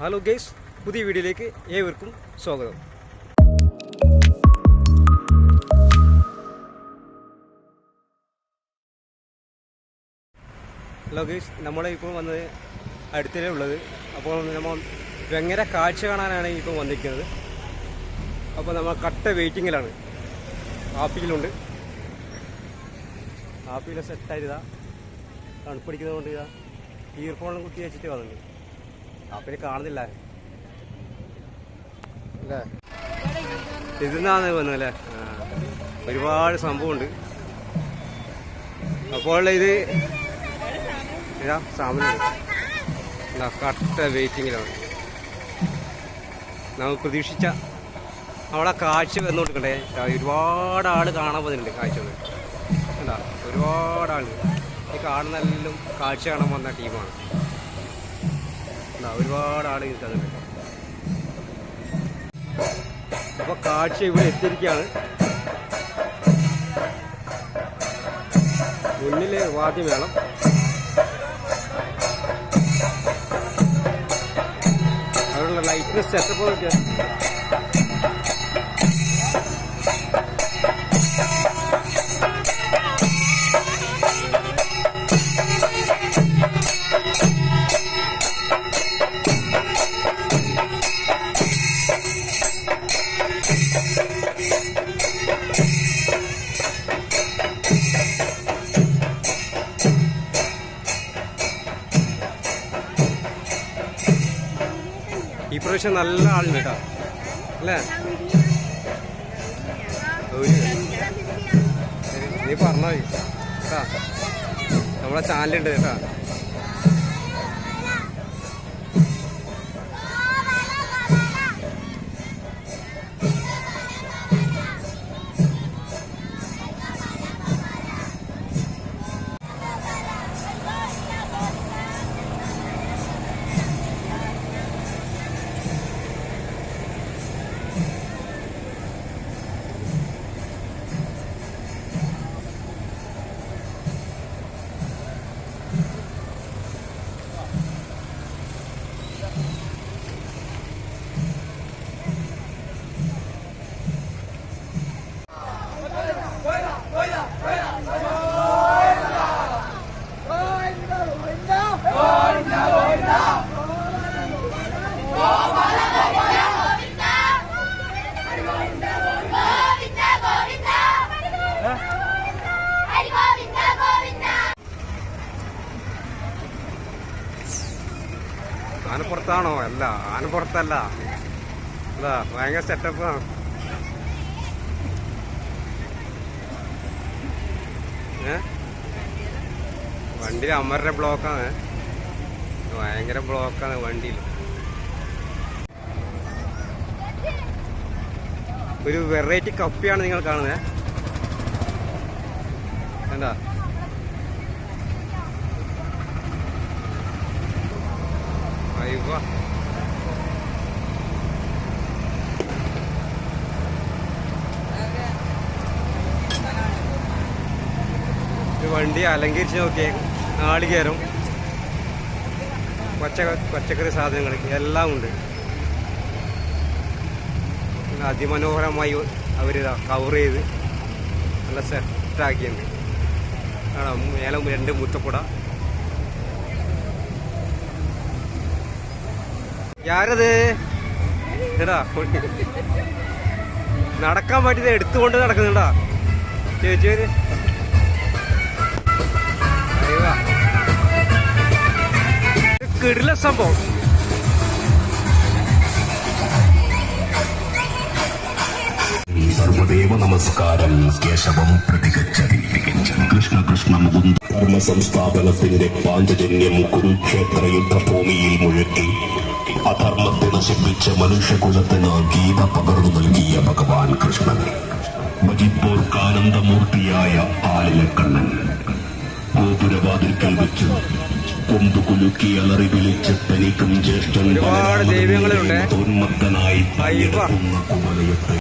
Hello guys പുതിയ വീഡിയോയിലേക്ക് ഏവർക്കും സ്വാഗതം. ഹലോ ഗെയ്സ് നമ്മളെ ഇപ്പോൾ വന്നത് അടുത്തിലേ ഉള്ളത്. അപ്പോൾ നമ്മൾ വെങ്ങര കാഴ്ച കാണാനാണ് ഇപ്പോൾ വന്നിരിക്കുന്നത്. അപ്പോൾ നമ്മൾ കട്ട വെയിറ്റിങ്ങിലാണ്. ആപ്പിയിലുണ്ട്. ആപ്പിയിൽ സെറ്റായതാ തണുപ്പടിക്കുന്നതുകൊണ്ട് ഇതാ ഇയർഫോണും കുത്തി വെച്ചിട്ട് വന്നിട്ടുണ്ട്. ആപ്പിൽ കാണുന്നില്ല അല്ലേ? ഇതിന്നാണ് വന്നത് അല്ലേ? ആ. ഒരുപാട് സംഭവമുണ്ട്. അപ്പോൾ ഇത് ഇതാ സാമനുണ്ട് ഇതാ കട്ട വെയിറ്റിങ്ങിലാണ്. നമ്മൾ പ്രതീക്ഷിച്ച അവിടെ കാഴ്ച വന്നുകൊടുക്കണ്ടേ ഒരുപാട് ആൾ കാണാൻ പോകുന്നുണ്ട് കാഴ്ച എന്താ ഒരുപാട് ആൾ ഈ കാണുന്നെല്ലാം കാഴ്ച കാണാൻ വന്ന ടീമാണ്. ഒരുപാട് ആൾ നിൽക്കുന്നുണ്ട് അപ്പൊ കാഴ്ച ഇവിടെ എത്തിയിരിക്കുകയാണ്. മുന്നിൽ വാദ്യമേളം അവിടെയുള്ള ലൈറ്റിന് സെറ്റപ്പ് നോക്കിയാൽ ഈ പ്രാവശ്യം നല്ല ആളുണ്ട് കേട്ടോ അല്ലേ? നീ പറഞ്ഞോ. കേട്ടാ നമ്മളെ ചാനലുണ്ട് കേട്ടാ ആനപ്പുറത്താണോ? അല്ല ആനപ്പുറത്തല്ല. അതാ ഭയങ്കര സെറ്റപ്പാണ് ഏ? വണ്ടിയിൽ അമ്മരുടെ ബ്ലോക്കാണ് ഭയങ്കര ബ്ലോക്കാണ് വണ്ടിയിൽ. ഒരു വെറൈറ്റി കപ്പിയാണ് നിങ്ങൾ കാണുന്നത്. എന്താ അയ്യോ വണ്ടി അലങ്കരിച്ച് നോക്കിയേ നാളികേരം പച്ച പച്ചക്കറി സാധനങ്ങൾ എല്ലാം ഉണ്ട്. അതിമനോഹരമായി അവർ കവർ ചെയ്ത് നല്ല സെറ്റാക്കിയുണ്ട് മേലെ രണ്ട് മുത്തപ്പുട. യാരത് എടാ നടക്കാൻ പറ്റിയത് എടുത്തുകൊണ്ട് നടക്കുന്നുണ്ടാ. ചേച്ചി കിടില സംഭവം. സർവദേവ നമസ്കാരം കേശവം കൃഷ്ണ കൃഷ്ണ സംസ്ഥാപനത്തിന്റെ പാഞ്ചജന്യം കുരുക്ഷേത്ര യുദ്ധഭൂമിയിൽ മുഴക്കി അധർമ്മത്തെ നശിപ്പിച്ച മനുഷ്യകുലത്തിന് ഗീത പകർന്നു നൽകിയ ഭഗവാൻ കൃഷ്ണൻ. ഭജിപ്പോർക്കാനന്ദമൂർത്തിയായ ആലിലക്കണ്ണൻ. ഗോപുരവാതിൽക്കൽ വെച്ച് കൊമ്പുകുലുക്കി അലറി വിളിച്ച് തനിക്കും ജ്യേഷ്ഠൻ തോന്മത്തനായി. കുമലയത്തെ